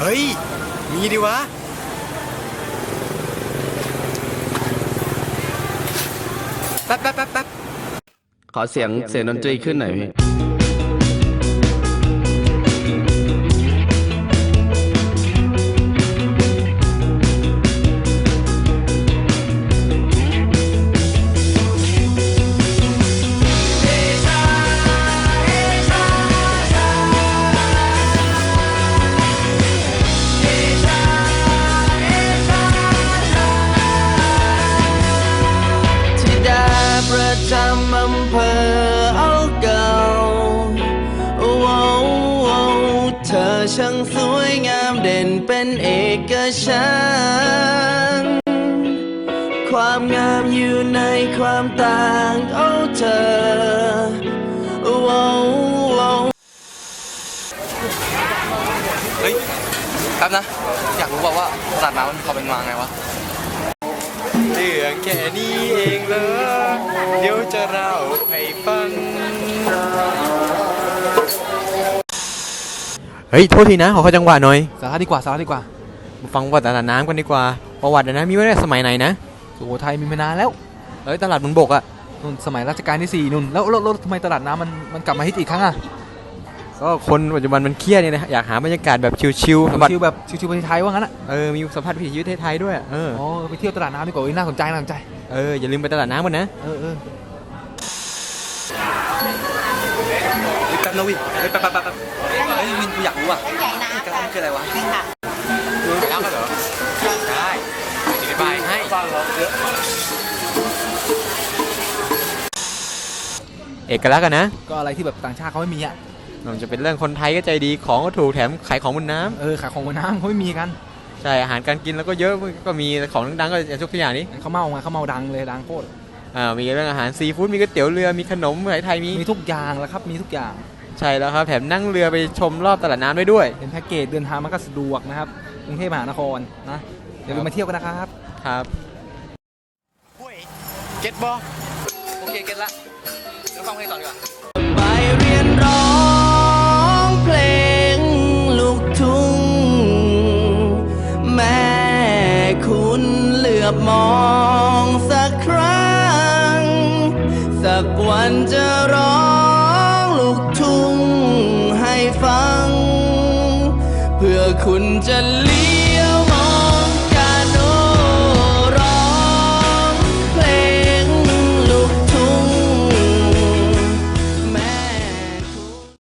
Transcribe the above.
เฮ้ย มีดิวะ แป๊บแป๊บแป๊บแป๊บขอเสียงเสียงดนตรีขึ้นหน่อยพี่ ประจำอำเภอเอาเก่าโอ้โอ้เธอช่างสวยงามเด่นเป็นเอกฉันท์ความงามอยู่ในความต่างโอ้เธอโอ้โอ้เฮ้ยแป๊บนะ อยากรู้ว่าว่าตลาดน้ำมันเขาเป็นมาไงวะเรื่องแค่นี้เองเหรอเดี๋ยว จะเล่าให้ฟัง เฮ้ย โทษทีนะ ขอเข้าจังหวะหน่อย สาระดีกว่าสาระดีกว่ามาฟังประวัติตลาดน้ำกันดีกว่า ประวัติอะนะมีไว้ในสมัยไหนนะ สุโขทัยมีมานานแล้วเอ้ย ตลาดบนบกอะนู่นสมัยรัชกาลที่สี่นู่นแล้วแล้วแล้วทำไมตลาดน้ำมันมันกลับมาฮิตอีกครั้งอะก็คนปัจจุบันมันเครียดเนี่ยนะ อยากหาบรรยากาศแบบชิลๆสัมผัสชิวแบบชิวๆไปไทยว่างั้นอะเออ มีสัมผัสวิถีชีวิตไทยๆด้วยเออ อ๋อไปเที่ยวตลาดน้ำดีกว่าเอ้ยน่าสนใจน่าสนใจเออ อย่าลืมไปตลาดน้ำกันนะ เออเออ ป๊บนะวิเฮ้ยแป๊บแป๊บแป๊บแป๊บเฮ้ยมินกูอยากรู้อะนี่กระลำคืออะไรวะรู้แล้วเหรอ ได้อธิบายให้ฟังเราเยอะเอกลักษณ์กันนะ ก็อะไรที่แบบต่างชาติเขาไม่มีอะมันจะเป็นเรื่องคนไทยก็ใจดีของก็ถูกแถมขายของบนน้เออขายของบนน้ำเขาไม่มีกันำใช่อาหารการกินแล้วก็เยอะก็มีของดังๆก็ทุกอย่างนี้เขาเมาไงเขาเมาดังเลยดังโคตรอ่ามีเรื่องอาหารซีฟู้ดมีก๋วยเตี๋ยวเรือมีขนมไทยๆมีมีทุกอย่างแล้วครับมีทุกอย่าง ใช่แล้วครับแถมนั่งเรือไปชมรอบตลาดน้ำได้ด้วย เป็นแพ็กเกจเดินทางมันก็สะดวกนะครับกรุงเทพมหานครนะอย่าลืมมาเที่ยวกันนะครับครับเก็ตบอโอเคเก็ตละเดี๋ยวฟังเพลงต่อดีกว่าไปเรียนร้องเพลงลูกทุ่งแม่คุณเหลือบมองสักครั้ง สักวันจะร้อง ก